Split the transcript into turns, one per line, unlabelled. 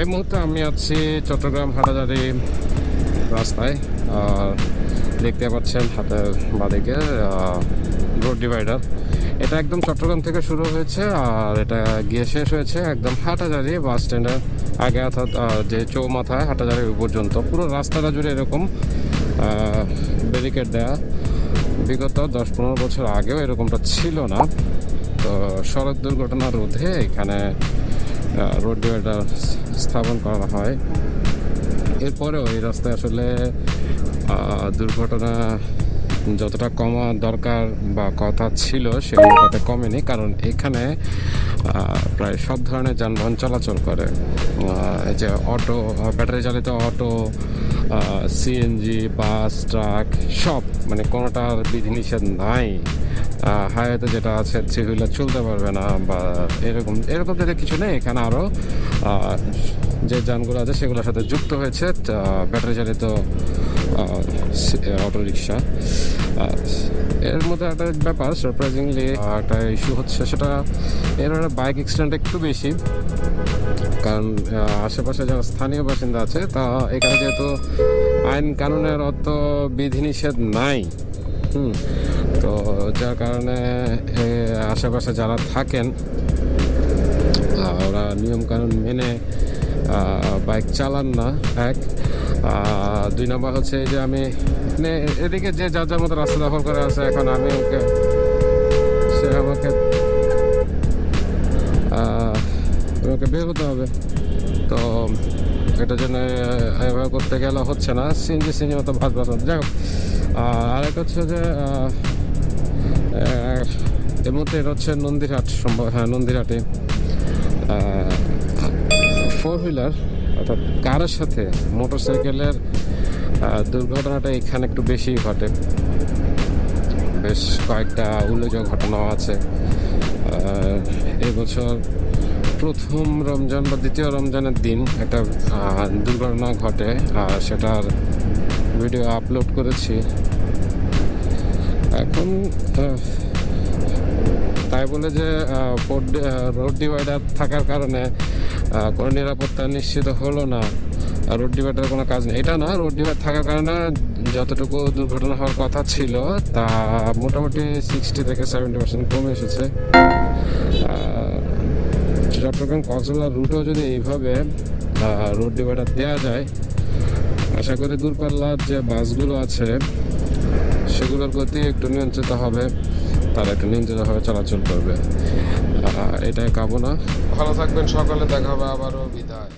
এই মুহূর্তে আমি আছি চট্টগ্রাম হাটাজারি রাস্তায়। দেখতে পাচ্ছেন হাতের বাদিকে রোড ডিভাইডার এটা একদম চট্টগ্রাম থেকে শুরু হয়েছে, আর এটা গিয়ে শেষ হয়েছে একদম হাটাজারি বাস স্ট্যান্ডের আগে অর্থাৎ যে চৌমাথায় হাটাজারি পর্যন্ত। পুরো রাস্তাটা জুড়ে এরকম ব্যারিকেড দেয়া। বিগত দশ পনেরো বছর আগেও এরকমটা ছিল না। তো সড়ক দুর্ঘটনা রোধে এখানে রোড ডিভাইডার স্থাপন করা হয়। এরপরেও এই রাস্তায় আসলে দুর্ঘটনা যতটা কমা দরকার বা কথা ছিল তাতে কমেনি, কারণ এখানে প্রায় সব ধরনের যানবাহন চলাচল করে। এই যে অটো ব্যাটারি চালিত অটো সিএনজি বাস, ট্রাক, সব মানে কোনোটার বিধিনিষেধ নাই। হাইওয়েতে যেটা আছে, সেগুলো চলতে পারবে না বা এরকম এরকম যদি কিছু নেই, এখানে আরও যে যানগুলো আছে, সেগুলোর সাথে যুক্ত হয়েছে ব্যাটারি চালিত অটো রিক্সা এর মধ্যে একটা ব্যাপার সারপ্রাইজিংলি একটা ইস্যু হচ্ছে সেটা, এর বাইক এক্সিডেন্ট একটু বেশি। কারণ আশেপাশে যারা স্থানীয় বাসিন্দা আছে তা এখানে যেহেতু আইন কানুনের অত বিধিনিষেধ নাই, হুম, তো যার কারণে আশেপাশে যারা থাকেন ওরা নিয়মকানুন মেনে বাইক চালান না, এক। দুই নম্বর হচ্ছে যে আমি এদিকে যে যার যার মতো রাস্তা দখল করে আছে, এখন আমি ওকে সে আমাকে আমাকে বের হতে হবে। তো এটার জন্য এভাবে করতে গেলে হচ্ছে না সিনজি সিনজি মতো ভাত ভাত যাই হোক আর আরেকটা হচ্ছে যে এর মধ্যে এটা হচ্ছে নন্দীরহাট সম্ভব হ্যাঁ নন্দীরহাটে ফোর হুইলার অর্থাৎ কারের সাথে মোটর সাইকেলের দুর্ঘটনাটা এখানে একটু বেশি ঘটে। বেশ কয়েকটা উল্লেখযোগ্য ঘটনাও আছে। এবছর প্রথম রমজান বা দ্বিতীয় রমজানের দিন একটা দুর্ঘটনা ঘটে, আর সেটার ভিডিও আপলোড করেছি। এখন তাই বলে যে রোড ডিভাইডার থাকার কারণে কোনো নিরাপত্তা নিশ্চিত হলো না। রোড ডিভাইডার কোনো কাজ নেই। এটা না রোড ডিভাইড থাকার কারণে যতটুকু দুর্ঘটনা হওয়ার কথা ছিল, তা মোটামুটি সিক্সটি থেকে সেভেন্টি পার্সেন্ট কমে এসেছে। চট্টগ্রাম কক্সবাজার রুটেও যদি এইভাবে রোড ডিভাইডার দেওয়া যায়, আশা করি দূরপাল্লার যে বাসগুলো আছে, সেগুলোর গতি একটু নিয়ন্ত্রিত হবে। তারা একটু নিয়ন্ত্রিতভাবে চলাচল করবে। এটাই কামনা। ভালো থাকবেন সকালে দেখা হবে আবারও। বিদায়।